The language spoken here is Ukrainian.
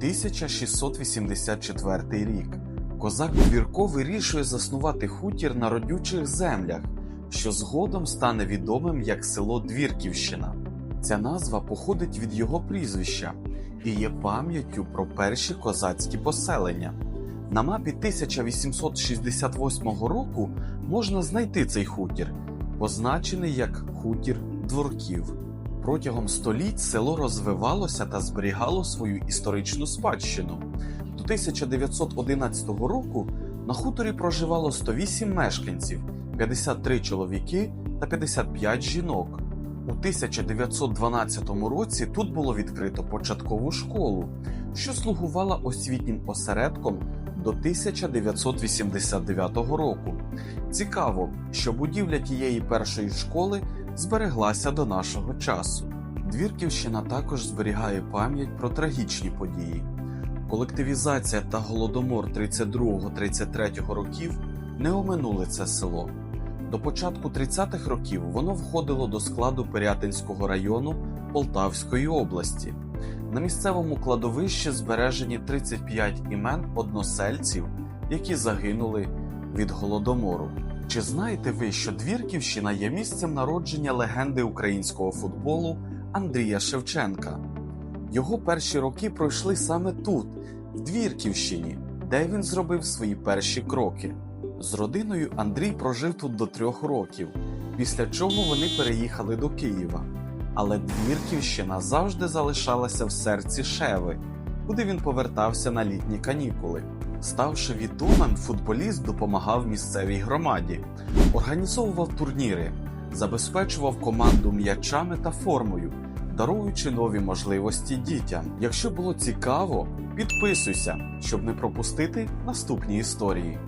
1684 рік. Козак Двірко вирішує заснувати хутір на родючих землях, що згодом стане відомим як село Двірківщина. Ця назва походить від його прізвища і є пам'яттю про перші козацькі поселення. На мапі 1868 року можна знайти цей хутір, позначений як хутір дворків. Протягом століть село розвивалося та зберігало свою історичну спадщину. До 1911 року на хуторі проживало 108 мешканців, 53 чоловіки та 55 жінок. У 1912 році тут було відкрито початкову школу, що слугувала освітнім осередком до 1989 року. Цікаво, що будівля тієї першої школи збереглася до нашого часу. Двірківщина також зберігає пам'ять про трагічні події. Колективізація та голодомор 32-33 років не оминули це село. До початку 30-х років воно входило до складу Пирятинського району Полтавської області. На місцевому кладовищі збережені 35 імен односельців, які загинули від голодомору. Чи знаєте ви, що Двірківщина є місцем народження легенди українського футболу Андрія Шевченка? Його перші роки пройшли саме тут, в Двірківщині, де він зробив свої перші кроки. З родиною Андрій прожив тут до трьох років, після чого вони переїхали до Києва. Але Двірківщина завжди залишалася в серці Шеви, куди він повертався на літні канікули. Ставши відомим, футболіст допомагав місцевій громаді, організовував турніри, забезпечував команду м'ячами та формою, даруючи нові можливості дітям. Якщо було цікаво, підписуйся, щоб не пропустити наступні історії.